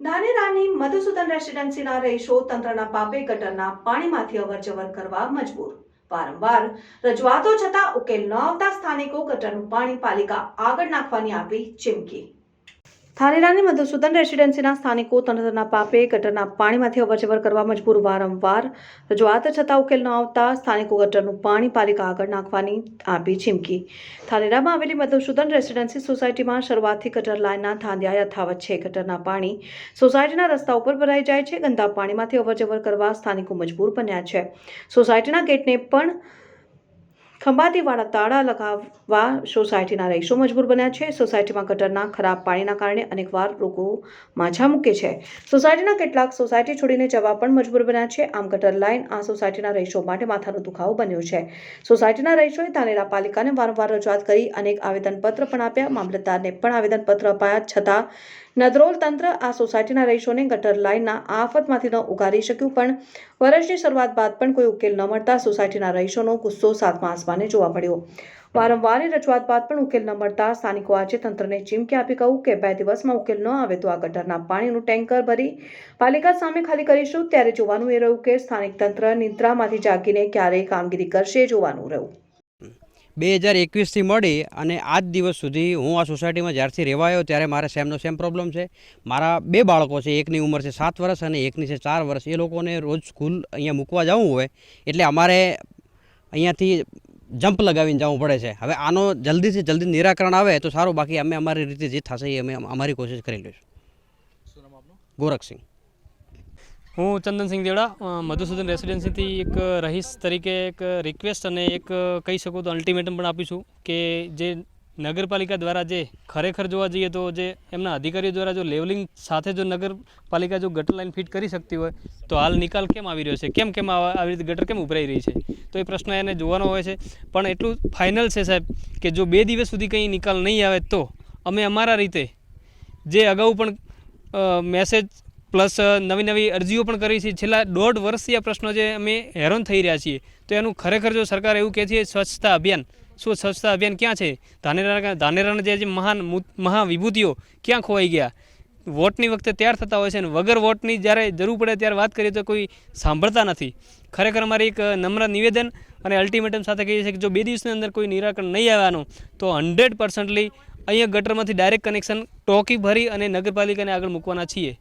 ધાનેરાની મધુસૂદન રેસિડેન્સીના રહીશો તંત્રના પાપે ગટરના પાણીમાંથી અવરજવર કરવા મજબૂર. વારંવાર રજૂઆતો છતાં ઉકેલ ન આવતા સ્થાનિકો ગટરનું પાણી પાલિકા આગળ નાખવાની આપી ચીમકી. ધાનેરાની મધુસૂદન રેસિડેન્સીના સ્થાનિકો તંત્રના પાપે ગટરના પાણીમાંથી અવરજવર કરવા મજબૂર વારંવાર રજૂઆત, છતાં ઉકેલ ન આવતા સ્થાનિકો ગટરનું પાણી પાલિકા આગળ નાખવાની આપી ચીમકી. થાનેરામાં આવેલી મધુસૂદન રેસિડેન્સી સોસાયટીમાં શરૂઆતથી ગટર લાઇનના થાંધ્યા યથાવત છે. ગટરના પાણી સોસાયટીના રસ્તા ઉપર ભરાઈ જાય છે. ગંદા પાણીમાંથી અવરજવર કરવા સ્થાનિકો મજબૂર બન્યા છે. સોસાયટીના ગેટને પણ ખંભાતીવાળા તાળા લગાવવા સોસાયટીના રહીશો મજબૂર બન્યા છે. સોસાયટીમાં ગટરના ખરાબ પાણીના કારણે અનેકવાર લોકો માછા મૂકે છે. સોસાયટીના કેટલાક સોસાયટી છોડીને જવા પણ મજબૂર બન્યા છે. આમ ગટર લાઇન આ સોસાયટીના રહીશો માટે માથાનો દુખાવો બન્યો છે. સોસાયટીના રહીશોએ ધાનેરા પાલિકાને વારંવાર રજૂઆત કરી અનેક આવેદનપત્ર પણ આપ્યા. મામલતદારને પણ આવેદનપત્ર અપાયા છતાં નદરોલ તંત્ર આ સોસાયટીના રહીશોને ગટર લાઇનના આફતમાંથી ન ઉગારી શક્યું. પણ વર્ષની શરૂઆત બાદ પણ કોઈ ઉકેલ ન મળતા સોસાયટીના રહીશોનો ગુસ્સો સાતમા આસમાને જોવા મળ્યો. વારંવાર રજૂઆત બાદ પણ ઉકેલ ન મળતા સ્થાનિકો આજે તંત્રને ચીમકી આપી કહ્યું કે બે દિવસમાં ઉકેલ ન આવે તો આ ગટરના પાણીનું ટેન્કર ભરી પાલિકા સામે ખાલી કરીશું. ત્યારે જોવાનું એ રહ્યું કે સ્થાનિક તંત્ર નિદ્રામાંથી જાગીને ક્યારે કામગીરી કરશે જોવાનું રહ્યું. બે હજાર એકવીસથી મળી અને આજ દિવસ સુધી હું આ સોસાયટીમાં જ્યારથી રહેવા આવ્યો ત્યારે મારે સેમનો સેમ પ્રોબ્લેમ છે. મારા બે બાળકો છે, એકની ઉંમર છે સાત વર્ષ અને એકની છે ચાર વર્ષ. એ લોકોને રોજ સ્કૂલ અહીંયા મૂકવા જવું હોય એટલે અમારે અહીંયાથી જમ્પ લગાવીને જવું પડે છે. હવે આનો જલ્દીથી જલ્દી નિરાકરણ આવે તો સારું બાકી અમે અમારી રીતે જે થશે એ અમે અમારી કોશિશ કરી લઈશું. ગોરખસિંહ. હું ચંદનસિંહ દેવડા મધુસૂદન રેસિડેન્સીથી એક રહીશ તરીકે એક રિક્વેસ્ટ અને એક કહી શકું તો અલ્ટિમેટમ પણ આપીશું કે જે નગરપાલિકા દ્વારા જે ખરેખર જોવા જઈએ તો જે એમના અધિકારીઓ દ્વારા જો લેવલિંગ સાથે જો નગરપાલિકા જો ગટર લાઇન ફિટ કરી શકતી હોય, તો હાલ નિકાલ કેમ આવી રહ્યો છે? કેમ કેમ આવા- રીતે ગટર કેમ ઉભરાઈ રહી છે? તો એ પ્રશ્ન એને જોવાનો હોય છે. પણ એટલું ફાઇનલ છે સાહેબ કે જો બે દિવસ સુધી કંઈ નિકાલ નહીં આવે તો અમે અમારા રીતે જે અગાઉ પણ મેસેજ પ્લસ નવી નવી અરજીઓ પણ કરી છે. છેલ્લા દોઢ વર્ષથી આ પ્રશ્નો જે અમે હેરાન થઈ રહ્યા છીએ. તો એનું ખરેખર જો સરકાર એવું કહે છે, સ્વચ્છતા અભિયાન શું સ્વચ્છતા અભિયાન ક્યાં છે? ધાનેરા ધાનેરાના જે મહાન મહાવિભૂતિઓ ક્યાં ખોવાઈ ગયા? વોટની વખતે તૈયાર થતા હોય છે અને વગર વોટની જ્યારે જરૂર પડે ત્યારે વાત કરીએ તો કોઈ સાંભળતા નથી. ખરેખર અમારી એક નમ્ર નિવેદન અને અલ્ટિમેટમ સાથે કહીએ છીએ કે જો બે દિવસની અંદર કોઈ નિરાકરણ નહીં આવવાનું, તો હંડ્રેડ પર્સન્ટલી અહીંયા ગટરમાંથી ડાયરેક્ટ કનેક્શન ટોકી ભરી અને નગરપાલિકાને આગળ મૂકવાના છીએ.